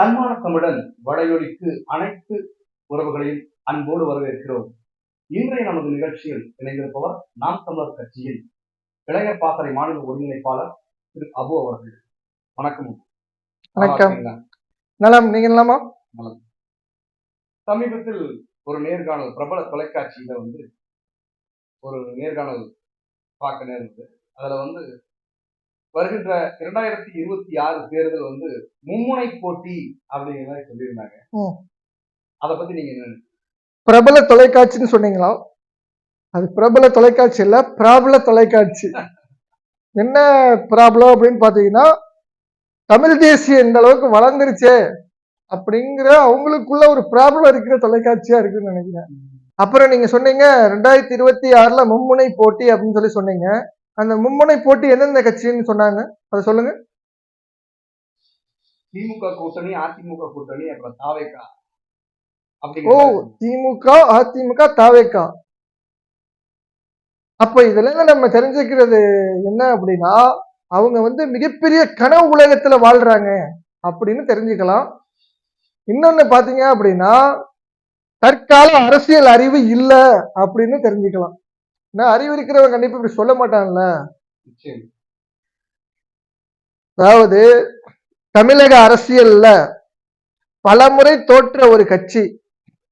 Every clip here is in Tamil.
தன்மான தமிழன் வடையொலிக்கு அனைத்து உறவுகளையும் அன்போடு வரவேற்கிறோம். இன்றைய நமது நிகழ்ச்சியில் இணைந்திருப்பவர் நாம் தமிழர் கட்சியின் இளைஞர் பாசறை மாநில ஒருங்கிணைப்பாளர் திரு அபு அவர்கள். வணக்கம். வணக்கம். நலம். நீங்க நலமா. சமீபத்தில் ஒரு நேர்காணல் பிரபல தொலைக்காட்சியில வந்து ஒரு நேர்காணல் பார்க்க நேர்ந்தது. அதுல வந்து வருகின்ற இரண்டாயிரத்தி இருபத்தி ஆறு தேர்தல் வந்து மும்முனை போட்டி அப்படிங்கிற மாதிரி சொல்லியிருந்தாங்க. அதை பத்தி நீங்க என்ன? பிரபல தொலைக்காட்சின்னு சொன்னீங்களா? அது பிரபல தொலைக்காட்சி இல்ல பிராபல தொலைக்காட்சி. என்ன ப்ராப்ளம் அப்படின்னு பாத்தீங்கன்னா தமிழ் தேசியம் இந்த அளவுக்கு வளர்ந்துருச்சே அப்படிங்கிற அவங்களுக்குள்ள ஒரு ப்ராப்ளம் இருக்கிற தொலைக்காட்சியா இருக்குன்னு நினைக்கிறேன். அப்புறம் நீங்க சொன்னீங்க ரெண்டாயிரத்தி இருபத்தி ஆறுல மும்முனை போட்டி அப்படின்னு சொல்லி சொன்னீங்க. அந்த மும்முனை போட்டி எந்தெந்த கட்சின்னு சொன்னாங்க? அதை சொல்லுங்க. திமுக கூட்டணி அதிமுக கூட்டணி அப்புறம் தாவேக்கா. ஓ திமுக அதிமுக தாவேக்கா. அப்ப இதுல இருந்து நம்ம தெரிஞ்சுக்கிறது என்ன அப்படின்னா அவங்க வந்து மிகப்பெரிய கனவு உலகத்துல வாழ்றாங்க அப்படின்னு தெரிஞ்சுக்கலாம். இன்னொன்னு பாத்தீங்க அப்படின்னா தற்கால அரசியல் அறிவு இல்ல அப்படின்னு தெரிஞ்சுக்கலாம். ஏன்னா அறிவு இருக்கிறவங்க கண்டிப்பா இப்படி சொல்ல மாட்டான்ல. அதாவது தமிழக அரசியல்ல பலமுறை தோற்ற ஒரு கட்சி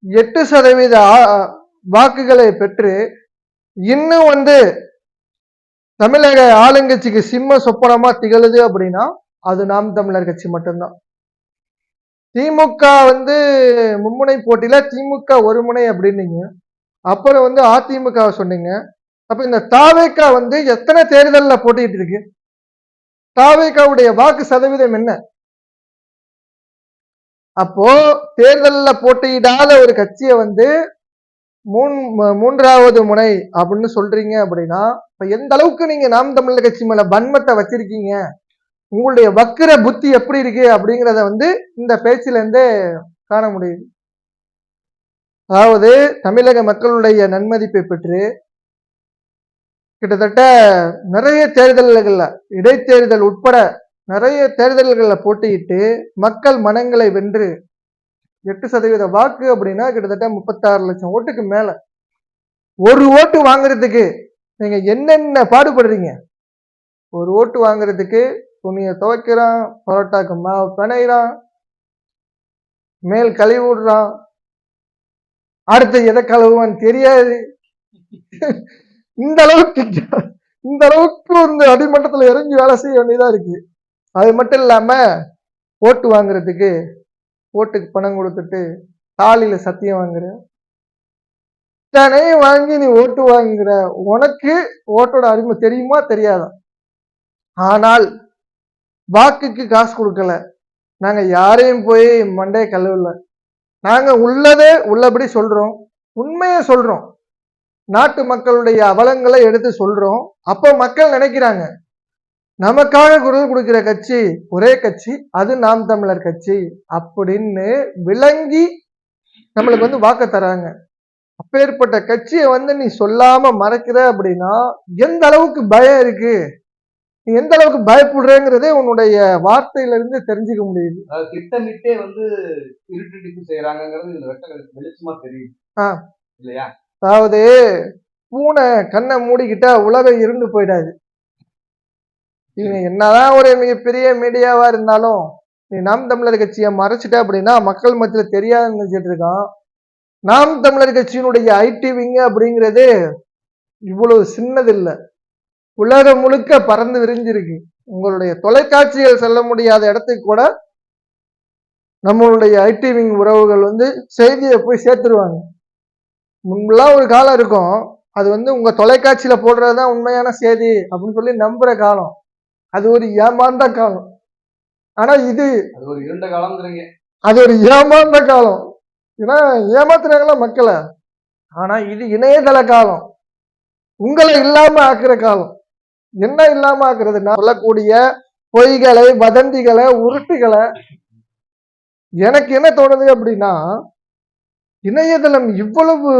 எட்டு சதவீத வாக்குகளை பெற்று இன்னும் வந்து தமிழக ஆளுங்கட்சிக்கு சிம்ம சொப்பனமா திகழுது அப்படின்னா அது நாம் தமிழர் கட்சி மட்டும்தான். திமுக வந்து மும்முனை போட்டியில திமுக ஒரு முனை அப்படின்னீங்க. அப்புறம் வந்து அதிமுகவை சொன்னீங்க. அப்ப இந்த தாவேக்கா வந்து எத்தனை தேர்தலில் போட்டிட்டு இருக்கு? தாவேக்காவுடைய வாக்கு சதவீதம் என்ன? அப்போ தேர்தலில் போட்டியிடாத ஒரு கட்சியை வந்து மூன் மூன்றாவது முனை அப்படின்னு சொல்றீங்க அப்படின்னா இப்ப எந்த அளவுக்கு நீங்க நாம் தமிழர் கட்சி மேல வன்மத்தை வச்சிருக்கீங்க? உங்களுடைய வக்கிர புத்தி எப்படி இருக்கு அப்படிங்கிறத வந்து இந்த பேச்சில இருந்தே காண முடியுது. அதாவது தமிழக மக்களுடைய நன்மதிப்பை பெற்று கிட்டத்தட்ட நிறைய தேர்தல்களில் இடைத்தேர்தல் உட்பட நிறைய தேர்தல்களில் போட்டியிட்டு மக்கள் மனங்களை வென்று எட்டு சதவீத வாக்கு அப்படின்னா கிட்டத்தட்ட முப்பத்தாறு லட்சம் ஓட்டுக்கு மேல. ஒரு ஓட்டு வாங்குறதுக்கு நீங்க என்னென்ன பாடுபடுறீங்க? ஒரு ஓட்டு வாங்குறதுக்கு துணியை துவைக்கிறான் பரோட்டாக்கு மாவு பிணையிறான் மேல் கழுவி விடுறான் அடுத்து எதை கழுவுவான்னு தெரியாது. இந்த அளவுக்கு இந்த அளவுக்கு இந்த அடிமட்டத்துல இறங்கி வேலை செய்ய வேண்டியதா இருக்கு. அது மட்டும் இல்லாம ஓட்டு வாங்குறதுக்கு ஓட்டுக்கு பணம் கொடுத்துட்டு தாலியில சத்தியம் வாங்குற. இத்தனையும் வாங்கி நீ ஓட்டு வாங்குற. உனக்கு ஓட்டோட அருமை தெரியுமா தெரியாதா? ஆனால் வாக்குக்கு காசு கொடுக்கல. நாங்க யாரையும் போய் மண்டையை கழுவலை. நாங்கள் உள்ளதே உள்ளபடி சொல்கிறோம் உண்மையை சொல்கிறோம் நாட்டு மக்களுடைய அவலங்களை எடுத்து சொல்கிறோம் அப்போ மக்கள் நினைக்கிறாங்க நமக்காக குரல் கொடுக்கிற கட்சி ஒரே கட்சி அது நாம் தமிழர் கட்சி அப்படின்னு விளங்கி நம்மளுக்கு வந்து வாக்கு தராங்க. அப்பேற்பட்ட கட்சியை வந்து நீ சொல்லாம மறைக்கிற அப்படின்னா எந்த அளவுக்கு பயம் இருக்கு? நீ எந்த அளவுக்கு பயப்படுறேங்கிறதே உன்னுடைய வார்த்தையில இருந்து தெரிஞ்சுக்க முடியுது. திட்டமிட்டே வந்து இருட்டடிப்பு செய்யறாங்கிறது இதுல வெளிச்சமா தெரியுது. ஆ. இல்லையா? அதாவது பூனை கண்ணை மூடிக்கிட்டா உலகம் இருந்து போயிடாது. இவங்க என்னதான் ஒரு மிகப்பெரிய மீடியாவா இருந்தாலும் நீ நாம் தமிழர் கட்சியை மறைச்சிட்ட அப்படின்னா மக்கள் மத்தியில தெரியாதுன்னு நினைச்சிட்டு இருக்கான் நாம் தமிழர் கட்சியினுடைய ஐடி விங்க அப்படிங்கிறது இவ்வளவு சின்னது இல்ல உலகம் முழுக்க பறந்து விரிஞ்சிருக்கு. உங்களுடைய தொலைக்காட்சிகள் செல்ல முடியாத இடத்துக்கு கூட நம்மளுடைய ஐடி விங் உறவுகள் வந்து செய்தியை போய் சேர்த்துருவாங்க. முன்பெல்லாம் ஒரு காலம் இருக்கும். அது வந்து உங்க தொலைக்காட்சியில போடுறதுதான் உண்மையான செய்தி அப்படின்னு சொல்லி நம்புற காலம். அது ஒரு ஏமாந்த காலம். ஆனா இது அது ஒரு இருண்ட காலம்ங்கிறீங்க. அது ஒரு ஏமாந்த காலம். ஏன்னா ஏமாத்துறாங்களா மக்களை? ஆனா இது இணையதள காலம். உங்களை இல்லாம ஆக்குற காலம். என்ன இல்லாம ஆக்குறது சொல்லக்கூடிய பொய்களை வதந்திகளை உருட்டுகளை. எனக்கு என்ன தோணுது அப்படின்னா இணையதளம் இவ்வளவு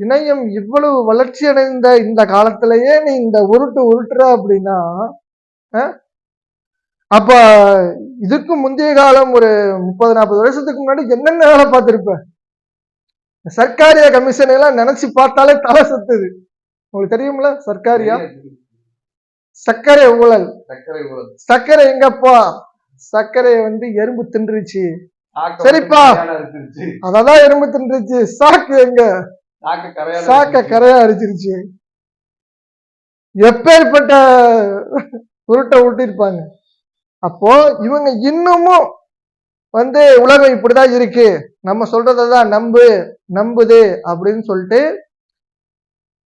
இணையம் இவ்வளவு வளர்ச்சி அடைந்த இந்த காலத்திலேயே நீ இந்த உருட்டு உருட்டுற அப்படின்னா அஹ், அப்ப இதுக்கு முந்தைய காலம் ஒரு முப்பது நாற்பது வருஷத்துக்கு முன்னாடி என்னென்ன வேலை பார்த்திருப்ப? சர்க்காரிய கமிஷன் எல்லாம் நினைச்சு பார்த்தாலே தலை சுத்துது. உங்களுக்கு தெரியும்ல சர்க்காரியா? சர்க்கரை ஊழல். சர்க்கரை ஊழல். சர்க்கரை எங்கப்பா? சர்க்கரையை வந்து எறும்பு தின்றுச்சு. சரிப்பா. அததான் எறும்பு தின்றுச்சு. சாக்கு எங்க? சாக்க. கரையா அடிச்சிருச்சு எப்பேற்பட்ட உருட்டை விட்டிருப்பாங்க அப்போ இவங்க இன்னமும் வந்து உலகம் இப்படிதான் இருக்கு. நம்ம சொல்றதான் நம்பு நம்புது அப்படின்னு சொல்லிட்டு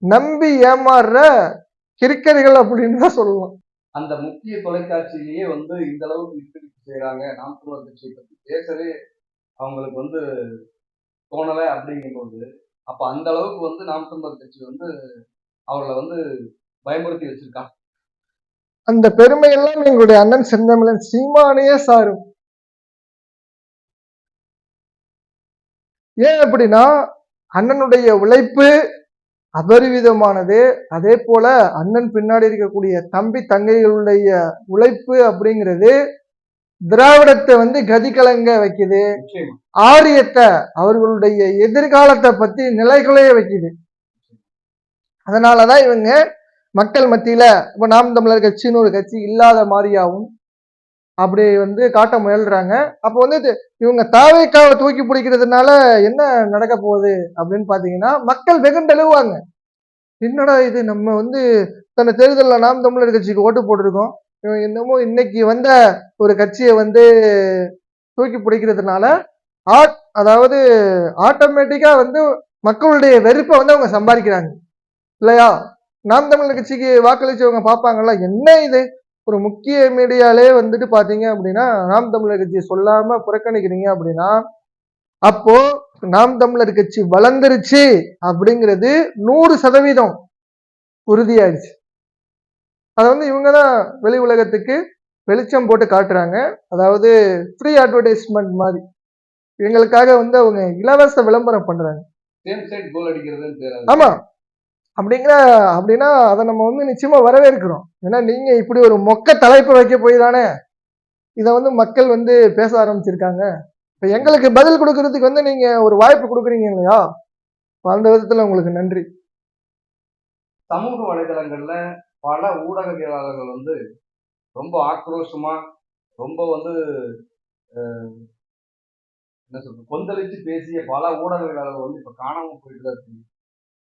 நம்பி ஏமாறுற கிரிக்கர்கள் அப்படின்னு தான் சொல்லலாம். அந்த முக்கிய தொலைக்காட்சியிலேயே வந்து இந்த அளவுக்கு விட்டுவிட்டு செய்யறாங்க நாம் தமிழர் கட்சியை பத்தி பேசவே அவங்களுக்கு வந்து தோணலை அப்படிங்கும்போது அப்ப அந்த அளவுக்கு வந்து நாம் தமிழர் கட்சி வந்து அவர்களை வந்து பயமுறுத்தி வச்சிருக்காங்க அந்த பெருமையெல்லாம் எங்களுடைய அண்ணன் செந்தமிழன் சீமானையே சாரும். ஏன் அப்படின்னா அண்ணனுடைய உழைப்பு அபரிவிதமானது. அதே போல அண்ணன் பின்னாடி இருக்கக்கூடிய தம்பி தங்கைகளுடைய உழைப்பு அப்படிங்கிறது திராவிடத்தை வந்து கதிகலங்க வைக்குது. நிச்சயமா. ஆரியத்தை அவர்களுடைய எதிர்காலத்தை பத்தி நிலைகுலைய வைக்குது. அதனாலதான் இவங்க மக்கள் மத்தியில இப்ப நாம் தமிழர் கட்சின்னு ஒரு கட்சி இல்லாத மாதிரியாவும் அப்படி வந்து காட்ட முயல்றாங்க. அப்போ வந்து இது- இவங்க தாவைக்காவை தூக்கி பிடிக்கிறதுனால என்ன நடக்க போகுது அப்படின்னு பார்த்தீங்கன்னா மக்கள் வெகுண்டழுவாங்க. என்னடா இது நம்ம வந்து தன்னை தேர்தலில் நாம் தமிழர் கட்சிக்கு ஓட்டு போட்டிருக்கோம். இவன் என்னமோ இன்னைக்கு வந்த ஒரு கட்சியை வந்து தூக்கி பிடிக்கிறதுனால ஆட் அதாவது ஆட்டோமேட்டிக்காக வந்து மக்களுடைய வெறுப்பை வந்து அவங்க சம்பாதிக்கிறாங்க. இல்லையா? நாம் தமிழர் கட்சிக்கு வாக்களிச்சவங்க பார்ப்பாங்கல்ல என்ன இது? ஒரு முக்கிய மீடியாலே வந்துட்டு பாத்தீங்க அப்படின்னா நாம் தமிழர் கட்சியை சொல்லாம புறக்கணிக்கிறீங்க அப்படின்னா அப்போ நாம் தமிழர் கட்சி வளர்ந்துருச்சு அப்படிங்கிறது நூறு சதவீதம் உறுதியாயிடுச்சு அதை வந்து இவங்க தான் வெளி உலகத்துக்கு வெளிச்சம் போட்டு காட்டுறாங்க. அதாவது ஃப்ரீ அட்வர்டைஸ்மெண்ட் மாதிரி. எங்களுக்காக வந்து அவங்க இலவச விளம்பரம் பண்றாங்க. ஆமா. அப்படிங்கிற அப்படின்னா அதை நம்ம வந்து நிச்சயமாக வரவேற்கிறோம். ஏன்னா நீங்கள் இப்படி ஒரு மொக்க தலைப்பு வைக்க போய் தானே இதை வந்து மக்கள் வந்து பேச ஆரம்பிச்சிருக்காங்க. இப்போ எங்களுக்கு பதில் கொடுக்கறதுக்கு வந்து நீங்கள் ஒரு வாய்ப்பு கொடுக்குறீங்க இல்லையா? அந்த விதத்தில் உங்களுக்கு நன்றி. சமூக வலைதளங்களில் பல ஊடகவியலாளர்கள் வந்து ரொம்ப ஆக்ரோஷமாக ரொம்ப வந்து என்ன சொல்றது கொந்தளித்து பேசிய பல ஊடகவியலாளர்கள் வந்து இப்போ காணாமல் போயிட்டு தான் இருக்கு.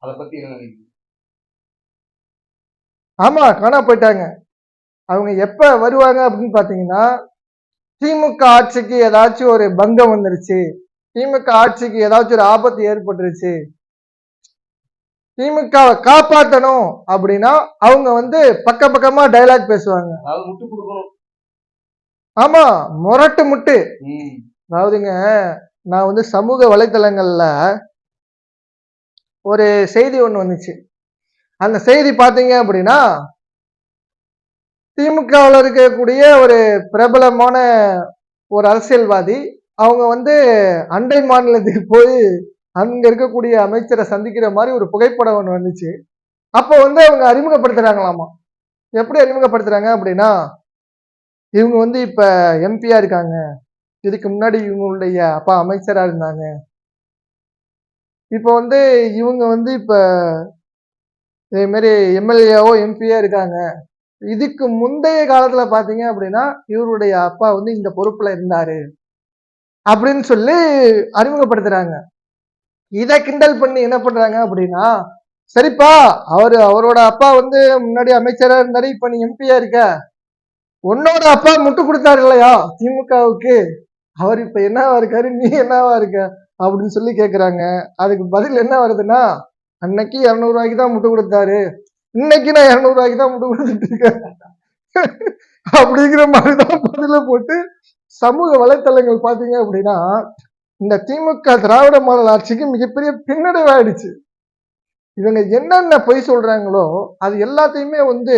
அதை பற்றி என்ன நினைக்கிறீங்க? ஆமா காணா போயிட்டாங்க. அவங்க எப்ப வருவாங்க அப்படின்னு பாத்தீங்கன்னா திமுக ஆட்சிக்கு ஏதாச்சும் ஒரு பங்கம் வந்துருச்சு. திமுக ஆட்சிக்கு ஏதாச்சும் ஒரு ஆபத்து ஏற்பட்டுருச்சு. திமுகவை காப்பாத்தணும் அப்படின்னா அவங்க வந்து பக்க பக்கமா டைலாக் பேசுவாங்க. அதாவது முட்டு கொடுக்கணும். ஆமா முரட்டு முட்டு. அதாவதுங்க நான் வந்து சமூக வலைத்தளங்கள்ல ஒரு செய்தி ஒண்ணு வந்துச்சு. அந்த செய்தி பார்த்தீங்க அப்படின்னா திமுகவில் இருக்கக்கூடிய ஒரு பிரபலமான ஒரு அரசியல்வாதி அவங்க வந்து அண்டை மாநிலத்துக்கு போய் அங்கே இருக்கக்கூடிய அமைச்சரை சந்திக்கிற மாதிரி ஒரு புகைப்படம் ஒன்று வந்துச்சு. அப்போ வந்து அவங்க அறிமுகப்படுத்துகிறாங்களாமா எப்படி அறிமுகப்படுத்துகிறாங்க அப்படின்னா இவங்க வந்து இப்போ எம்பியாக இருக்காங்க. இதுக்கு முன்னாடி இவங்களுடைய அப்பா அமைச்சராக இருந்தாங்க. இப்போ வந்து இவங்க வந்து இப்போ இதேமாரி எம்எல்ஏவோ எம்பியோ இருக்காங்க. இதுக்கு முந்தைய காலத்தில் பார்த்தீங்க அப்படின்னா இவருடைய அப்பா வந்து இந்த பொறுப்பில் இருந்தார். அப்படின்னு சொல்லி அறிமுகப்படுத்துகிறாங்க இதை கிண்டல் பண்ணி என்ன பண்ணுறாங்க அப்படின்னா சரிப்பா அவர் அவரோட அப்பா வந்து முன்னாடி அமைச்சராக இருந்தார் இப்போ நீ எம்பியாக இருக்க. உன்னோட அப்பா முட்டு கொடுத்தாரு இல்லையா திமுகவுக்கு. அவர் இப்போ என்னவா இருக்காரு நீ என்னவா இருக்க அப்படின்னு சொல்லி கேட்குறாங்க அதுக்கு பதில் என்ன வருதுன்னா அன்னைக்கு இரநூறுவாய்க்கு தான் முட்டு கொடுத்தாரு. இன்னைக்கு நான் இருநூறு ரூபாய்க்கு தான் முட்டு கொடுத்துட்டு இருக்கேன் அப்படிங்கிற மாதிரிதான் பதில போட்டு சமூக வலைத்தளங்கள் பார்த்தீங்க அப்படின்னா இந்த திமுக திராவிட மாடல் ஆட்சிக்கு மிகப்பெரிய பின்னடைவாயிடுச்சு. இவங்க என்னென்ன பொய் சொல்றாங்களோ அது எல்லாத்தையுமே வந்து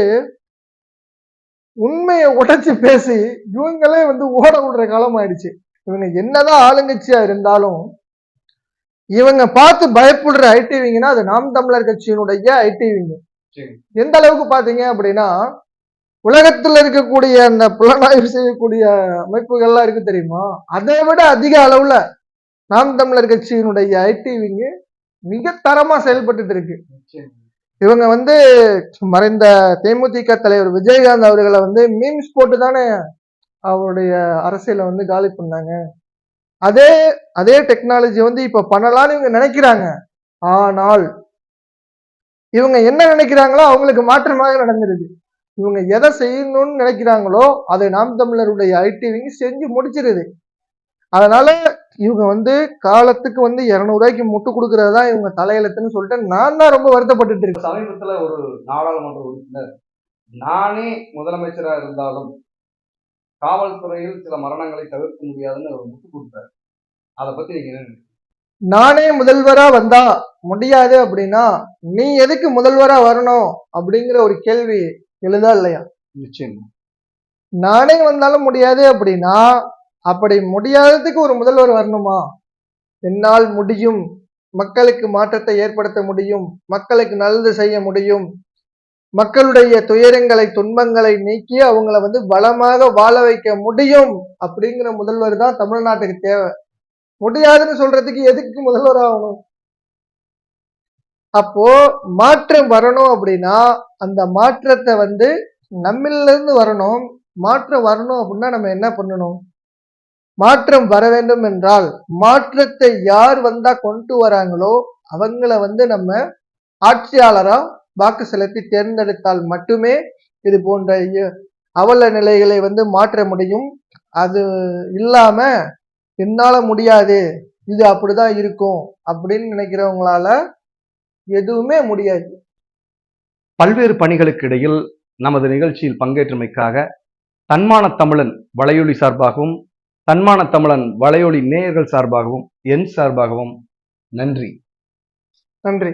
உண்மையை உடைச்சு பேசி இவங்களே வந்து ஓட விடுற காலம் ஆயிடுச்சு. இவங்க என்னதான் ஆளுங்கட்சியா இருந்தாலும் இவங்க பார்த்து பயப்படுற ஐடிவிங்கன்னா அது நாம் தமிழர் கட்சியினுடைய ஐடிவிங்க. எந்த அளவுக்கு பாத்தீங்க அப்படின்னா உலகத்துல இருக்கக்கூடிய அந்த புலனாய்வு செய்யக்கூடிய அமைப்புகள்லாம் இருக்கு தெரியுமா? அதை விட அதிக அளவுல நாம் தமிழர் கட்சியினுடைய ஐடி விங்கு மிக தரமா செயல்பட்டுட்டு இருக்கு. இவங்க வந்து மறைந்த தேமுதிக தலைவர் விஜயகாந்த் அவர்களை வந்து மீம்ஸ் போட்டு தானே அவருடைய அரசியலை வந்து காலி பண்ணாங்க. அதே அதே டெக்னாலஜி வந்து இப்ப பண்ணலாம்னு இவங்க நினைக்கிறாங்க. ஆனால் இவங்க என்ன நினைக்கிறாங்களோ அவங்களுக்கு மாற்றமாக நடந்துருது. இவங்க எதை செய்யணும்னு நினைக்கிறாங்களோ அதை நாம் தமிழருடைய ஐடிவிங்க செஞ்சு முடிச்சிருது. அதனால இவங்க வந்து காலத்துக்கு வந்து இரநூறுவாய்க்கு முட்டு கொடுக்கறது தான் இவங்க தலையெழுத்துன்னு சொல்லிட்டு நான் தான் ரொம்ப வருத்தப்பட்டுட்டு இருக்கேன். சமீபத்துல ஒரு நாடாளுமன்ற உறுப்பினர் நானே முதலமைச்சரா இருந்தாலும் காவல்துறையில் சில மரணங்களை தவிர்க்க முடியாதுன்னு அவர் முட்டு கொடுத்தாரு. அதை பத்தி நீங்க என்ன? நானே முதல்வரா வந்தா முடியாது அப்படின்னா நீ எதுக்கு முதல்வரா வரணும் அப்படிங்கிற ஒரு கேள்வி எழுதா இல்லையா? நிச்சயமா. நானே வந்தாலும் முடியாது அப்படின்னா அப்படி முடியாததுக்கு ஒரு முதல்வர் வரணுமா? என்னால் முடியும். மக்களுக்கு மாற்றத்தை ஏற்படுத்த முடியும். மக்களுக்கு நல்லது செய்ய முடியும். மக்களுடைய துயரங்களை துன்பங்களை நீக்கி அவங்கள வந்து வளமாக வாழ வைக்க முடியும் அப்படிங்கிற முதல்வர் தான் தமிழ்நாட்டுக்கு தேவை. முடியாதுன்னு சொல்றதுக்கு எதுக்கு முதல்வர் ஆகணும்? அப்போ மாற்றம் வரணும் அப்படின்னா அந்த மாற்றத்தை வந்து நம்மில இருந்து வரணும் மாற்றம் வரணும் அப்படின்னா நம்ம என்ன பண்ணணும்? மாற்றம் வர வேண்டும் என்றால் மாற்றத்தை யார் வந்தா கொண்டு வராங்களோ அவங்கள வந்து நம்ம ஆட்சியாளரா வாக்கு செலுத்தி தேர்ந்தெடுத்தால் மட்டுமே இது போன்ற அவல நிலைகளை வந்து மாற்ற முடியும். அது இல்லாம என்னால முடியாது இது அப்படிதான் இருக்கும் அப்படின்னு நினைக்கிறவங்களால எதுவுமே முடியாது. பல்வேறு பணிகளுக்கு இடையில் நமது நிகழ்ச்சியில் பங்கேற்றமைக்காக தன்மான தமிழன் வலையொலி சார்பாகவும் தன்மான தமிழன் வலையொலி நேயர்கள் சார்பாகவும் என் சார்பாகவும் நன்றி. நன்றி.